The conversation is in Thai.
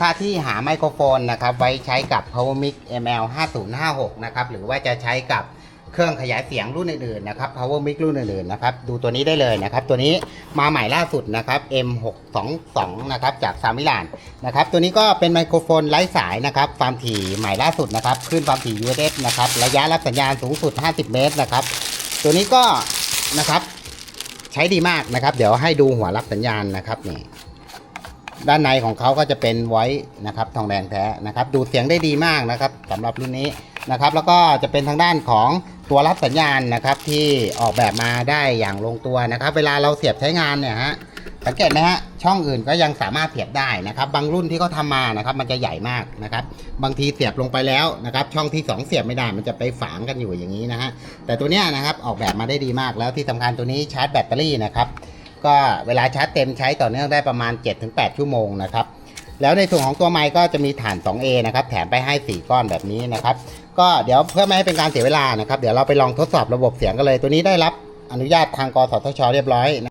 ถ้าที่หาไมโครโฟนนะครับไว้ใช้กับ PowerMic ML 5056นะครับหรือว่าจะใช้กับเครื่องขยายเสียงรุ่นอื่นๆนะครับ PowerMic รุ่นอื่นๆนะครับดูตัวนี้ได้เลยนะครับ ตัวนี้มาใหม่ล่าสุดนะครับ M622 นะครับจากซามิลานนะครับตัวนี้ก็เป็นไมโครโฟนไร้สายนะครับความถี่ใหม่ล่าสุดนะครับคลื่นความถี่ UHF นะครับระยะรับสัญญาณสูงสุด 50 เมตรนะครับตัวนี้ก็นะครับใช้ดีมากนะครับ เดี๋ยวให้ดูหัวรับสัญญาณนะครับนี่ ด้านในของเขาก็จะเป็นไว้นะครับทองแดงแท้นะครับ ดูดเสียงได้ดีมากนะครับสำหรับรุ่นนี้นะครับ แล้วก็จะเป็นทางด้านของตัวรับสัญญาณนะครับที่ออกแบบมาได้อย่างลงตัวนะครับ เวลาเราเสียบใช้งานเนี่ยฮะสังเกตไหมฮะช่องอื่นก็ยังสามารถเสียบได้นะครับ บางรุ่นที่เขาทำมานะครับ มันจะใหญ่มากนะครับ บางทีเสียบลงไปแล้วนะครับ ช่องที่สองเสียบไม่ได้มันจะไปฝังกันอยู่อย่างนี้นะฮะแต่ตัวเนี้ยนะครับออกแบบมาได้ดีมากแล้วที่สำคัญตัวนี้ชาร์จแบตเตอรี่นะครับ ก็เวลาชาร์จเต็มใช้ต่อเนื่องได้ประมาณ 7-8 ชั่วโมงนะครับแล้วในส่วนของตัวไมค์ก็จะมีฐาน 2A นะครับแถมไปให้ 4 ก้อนแบบนี้นะครับ ก็เดี๋ยวเพื่อไม่ให้เป็นการเสียเวลานะครับ เดี๋ยวเราไปลองทดสอบระบบเสียงกันเลย ตัวนี้ได้รับอนุญาตทางกสทช เรียบร้อย